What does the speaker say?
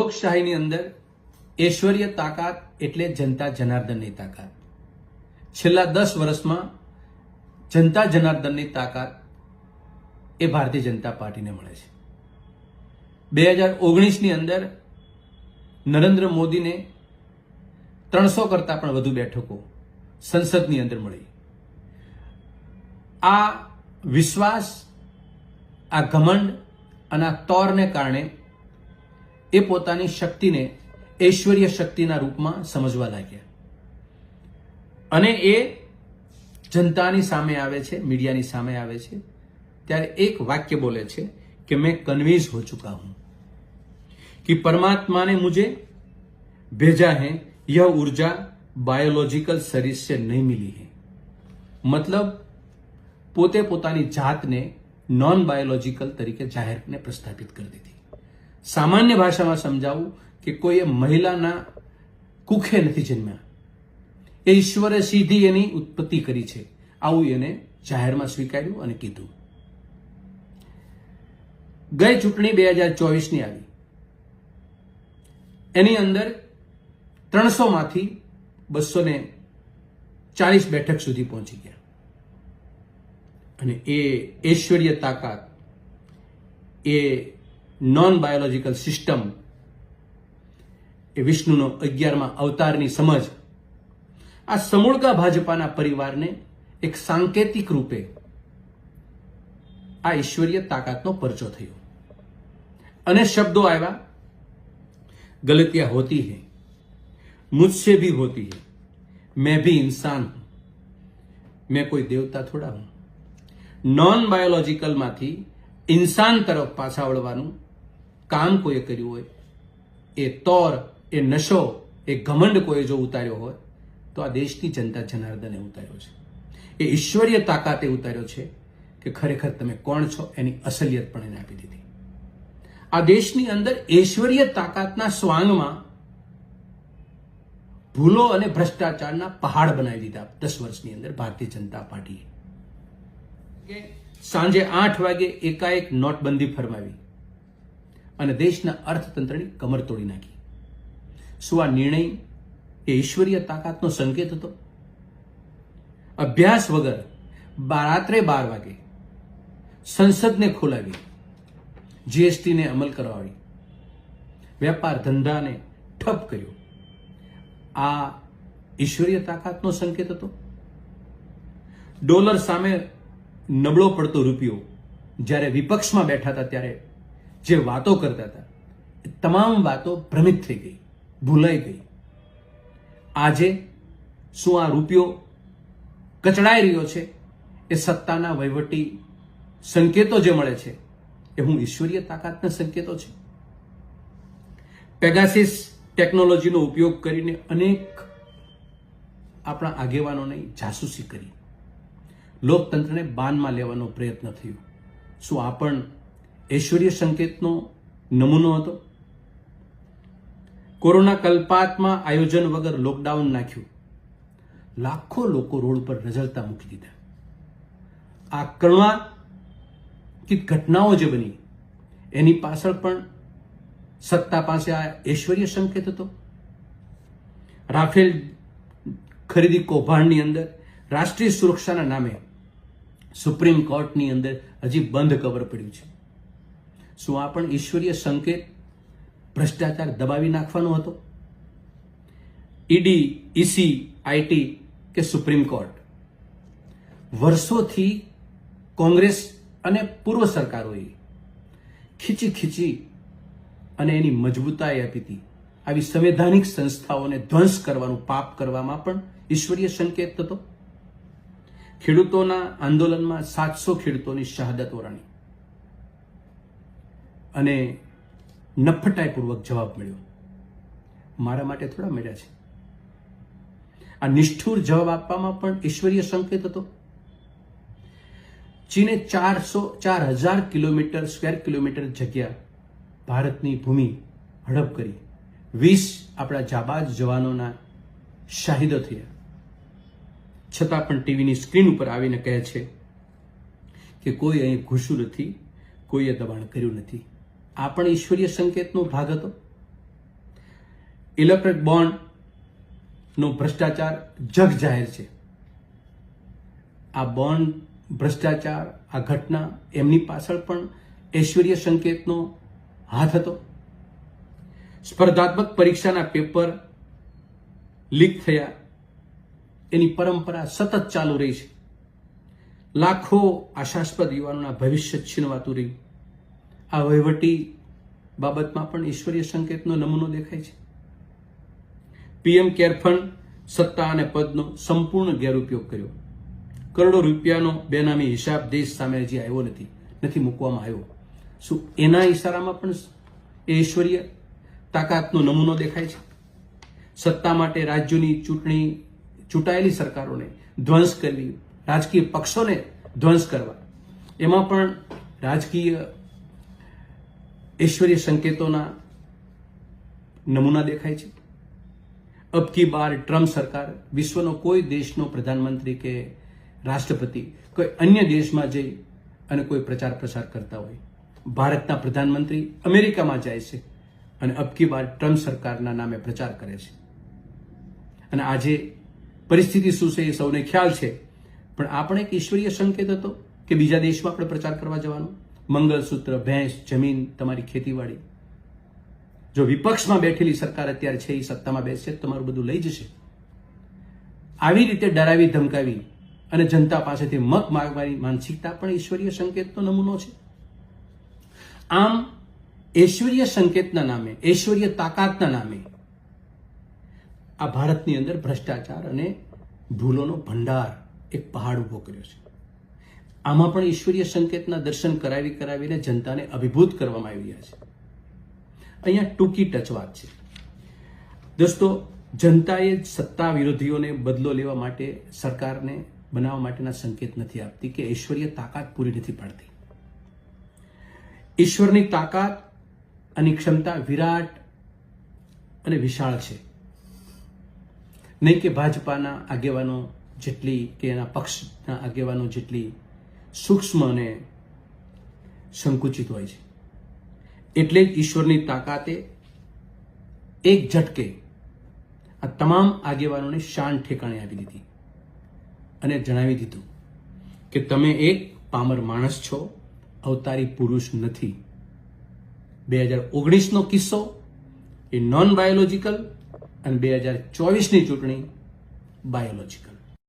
લોકશાહીની અંદર ઐશ્વર્ય તાકાત એટલે જનતા જનાર્દનની તાકાત. છેલ્લા દસ વર્ષમાં જનતા જનાર્દનની તાકાત એ ભારતીય જનતા પાર્ટીને મળે છે. બે હજાર ઓગણીસની અંદર નરેન્દ્ર મોદીને ત્રણસો કરતા પણ વધુ બેઠકો સંસદની અંદર મળી. આ વિશ્વાસ, આ ઘમંડ અને આ તોરને કારણે એ પોતાની શક્તિને ઐશ્વર્ય શક્તિના રૂપમાં સમજવા લાગ્યા અને એ જનતાની સામે આવે છે મીડિયાની સામે આવે છે ત્યારે એક વાક્ય બોલે છે कि मैं कन्विंस हो चुका हूं कि परमात्मा ने मुझे भेजा है यह ऊर्जा बायोलॉजिकल शरीर से नहीं मिली है મતલબ પોતે પોતાની જાતને નોન બાયોલોજીકલ તરીકે જાહેરને પ્રસ્થાપિત કરી દીધી સામાન્ય ભાષામાં સમજાવું કે કોઈએ મહિલાના કુખે નથી જન્મ્યા. એ ઈશ્વરે સીધી એની ઉત્પત્તિ કરી છે. આવું એને જાહેરમાં સ્વીકાર્યું અને કીધું. ગઈ ચૂંટણી બે હજાર ચોવીસની આવી. એની અંદર ત્રણસો માંથી બસો ને ચાલીસ બેઠક સુધી પહોંચી ગયા. અને એ ઐશ્વર્ય તાકાત, એ નોન બાયોલોજીકલ સિસ્ટમ એ વિષ્ણુનો અગિયારમાં અવતારની સમજ. આ સમૂળકા ભાજપાના પરિવારને એક સાંકેતિક રૂપે આ ઈશ્વરીય તાકાતનો પરચો થયો. અને શબ્દો આવ્યા, ગલતિયા હોતી હૈ, મુજસે ભી હોતી હૈ, મેં ભી ઇન્સાન હું, મેં કોઈ દેવતા થોડા હું. નોન બાયોલોજીકલમાંથી ઇન્સાન તરફ પાછા વળવાનું કામ કોઈએ કર્યું હોય એ તોર એ નશો એ ઘમંડ કોઈએ જો ઉતાર્યો હોય તો આ દેશની જનતા જનાર્દને ઉતાર્યો છે. એ ઈશ્વરીય તાકાતે ઉતાર્યો છે કે ખરેખર તમે કોણ છો એની અસલિયત પણ એને આપી દીધી. આ દેશની અંદર ઐશ્વર્ય તાકાતના સ્વાંગમાં ભૂલો અને ભ્રષ્ટાચારના પહાડ બનાવી દીધા દસ વર્ષની અંદર ભારતીય જનતા પાર્ટીએ. સાંજે આઠ વાગે એકાએક નોટબંધી ફરમાવી. અને દેશના અર્થતંત્રની કમર તોડી નાખી. શું આ નિર્ણય એ ઈશ્વરીય તાકાતનો સંકેત હતો? અભ્યાસ વગર રાત્રે બાર વાગે સંસદને ખોલાવી, જીએસટીને અમલ કરવાવી વેપાર ધંધાને ઠપ કર્યો. આ ઈશ્વરીય તાકાતનો સંકેત હતો? ડોલર સામે નબળો પડતો રૂપિયો જ્યારે વિપક્ષમાં બેઠા હતા ત્યારે જે વાતો કરતા હતા, એ તમામ વાતો ભ્રમિત થઈ ગઈ, ભૂલાઈ ગઈ. આજે શું આ રૂપિયો કચડાઈ રહ્યો છે? એ સત્તાના વહીવટી સંકેતો જે મળે છે, એ હું ઈશ્વરીય તાકાતના સંકેતો છે. પેગાસિસ ટેકનોલોજીનો ઉપયોગ કરીને અનેક આપણા આગેવાનોને જાસૂસી કરી. લોકતંત્રને બાનમાં લેવાનો પ્રયત્ન થયો. શું આ પણ ઐશ્વર્ય સંકેતનો નમૂનો હતો. કોરોના કલ્પાતમાં આયોજન વગર લોકડાઉન નાખ્યું. લાખો લોકો રોડ પર રઝળતા મૂકી દીધા. આ કરુણા કે ઘટનાઓ જે બની, એની પાછળ પણ સત્તા પાસે આ ઐશ્વર્ય સંકેત હતો. રાફેલ ખરીદી કૌભાંડની અંદર, રાષ્ટ્રીય સુરક્ષાના નામે સુપ્રીમ કોર્ટની અંદર હજી બંધ કવર પડ્યું છે. શું આ પણ ઈશ્વરીય સંકેત ભ્રષ્ટાચાર દબાવી નાખવાનો હતો? ઈડી, ઈસી, આઈટી કે સુપ્રીમ કોર્ટ? વર્ષોથી કોંગ્રેસ અને પૂર્વ સરકારોએ ખીચી ખીચી અને એની મજબૂતાઈ આપી હતી. આવી સંવૈધાનિક સંસ્થાઓને ધ્વંસ કરવાનું પાપ કરવામાં પણ ઈશ્વરીય સંકેત હતો. ખેડૂતોના આંદોલનમાં સાતસો ખેડૂતોની શહાદત વરાણી. અને નફટાઈપૂર્વક જવાબ મળ્યો. મારા માટે થોડા મળ્યા છે. આ નિષ્ઠુર જવાબ આપવામાં પણ ઈશ્વરીય સંકેત હતો. ચીને ચારસો ચાર હજાર કિલોમીટર સ્ક્વેર કિલોમીટર જગ્યા ભારતની ભૂમિ હડપ કરી. વીસ આપણા જાબાજ જવાનોના શાહિદો થયા. છતાં પણ ટીવીની સ્ક્રીન ઉપર આવીને કહે છે કે કોઈ અહીં ઘૂસ્યું નથી, કોઈએ દબાણ કર્યું નથી. આ પણ ઈશ્વરીય સંકેતનો ભાગ હતો. ઇલેક્ટ્રિક બોન્ડ નો ભ્રષ્ટાચાર જગ જાહેર છે. આ બોન્ડ, ભ્રષ્ટાચાર, આ ઘટના એમની પાછળ પણ ઐશ્વર્ય સંકેતનો હાથ હતો. સ્પર્ધાત્મક પરીક્ષાના પેપર લીક થયા. એની પરંપરા સતત ચાલુ રહી છે. લાખો આશાસ્પદ યુવાનોના ભવિષ્ય છીનવાતું રહ્યું. આ વહીવટી બાબતમાં પણ ઈશ્વરીય સંકેતનો નમૂનો દેખાય છે. પીએમ કેર ફંડ સત્તા અને પદનો સંપૂર્ણ ગેરઉપયોગ કર્યો. કરોડો રૂપિયાનો બેનામી હિસાબ દેશ સામે હજી આવ્યો નથી નથી મૂકવામાં આવ્યો. શું એના ઈશારામાં પણ એ ઈશ્વરીય તાકાતનો નમૂનો દેખાય છે? સત્તા માટે રાજ્યોની ચૂંટણી ચૂંટાયેલી સરકારોને ધ્વંસ કરવી, રાજકીય પક્ષોને ધ્વંસ કરવા. એમાં પણ રાજકીય ઐશ્વર્ય સંકેતોના નમૂના દેખાય છે. અબકી બાર ટ્રમ્પ સરકાર વિશ્વનો કોઈ દેશનો પ્રધાનમંત્રી કે રાષ્ટ્રપતિ, કોઈ અન્ય દેશમાં જઈ અને કોઈ પ્રચાર પ્રસાર કરતા હોય. ભારતના પ્રધાનમંત્રી અમેરિકામાં જાય છે અને અબકી બાર ટ્રમ્પ સરકારના નામે પ્રચાર કરે છે. અને આજે પરિસ્થિતિ શું છે એ સૌને ખ્યાલ છે. પણ આપણે એક ઈશ્વરીય સંકેત હતો કે બીજા દેશમાં આપણે પ્રચાર કરવા જવાનો? મંગલસૂત્ર ભેંસ, જમીન તમારી ખેતીવાડી. જો વિપક્ષમાં બેઠેલી સરકાર અત્યારે છે એ સત્તામાં બેસશે તમારું બધું લઈ જશે. આવી રીતે ડરાવી, ધમકાવી અને જનતા પાસેથી મત માગવાની માનસિકતા પણ ઈશ્વરીય સંકેતનો નમૂનો છે. આમ, ઐશ્વર્ય સંકેતના નામે, ઐશ્વર્ય તાકાતના નામે આ ભારતની અંદર ભ્રષ્ટાચાર અને ભૂલોનો ભંડાર એક પહાડ ઊભો કર્યો છે. આમાં પણ ઈશ્વરીય સંકેતના દર્શન કરાવી કરાવીને જનતાને અભિભૂત કરવામાં આવી રહ્યા છે. અહીંયા ટૂંકી ટચ વાત છે. દોસ્તો, જનતાએ સત્તા વિરોધીઓને બદલો લેવા માટે સરકારને બનાવવા માટેના સંકેત નથી આપતી કે ઈશ્વરીય તાકાત પૂરી નથી પડતી. ઈશ્વરની તાકાત અને ક્ષમતા વિરાટ અને વિશાળ છે. નહીં કે ભાજપાના આગેવાનો જેટલી કે એના પક્ષના આગેવાનો જેટલી સૂક્ષ્મ અને સંકુચિત હોય છે. એટલે જ ઈશ્વરની તાકાતે એક ઝટકે આ તમામ આગેવાનોને શાન ઠેકાણે આપી દીધી. અને જણાવી દીધું કે તમે એક પામર માણસ છો, અવતારી પુરુષ નથી. બે હજાર ઓગણીસનો કિસ્સો એ નોન બાયોલોજીકલ અને બે હજાર ચોવીસની ચૂંટણી બાયોલોજીકલ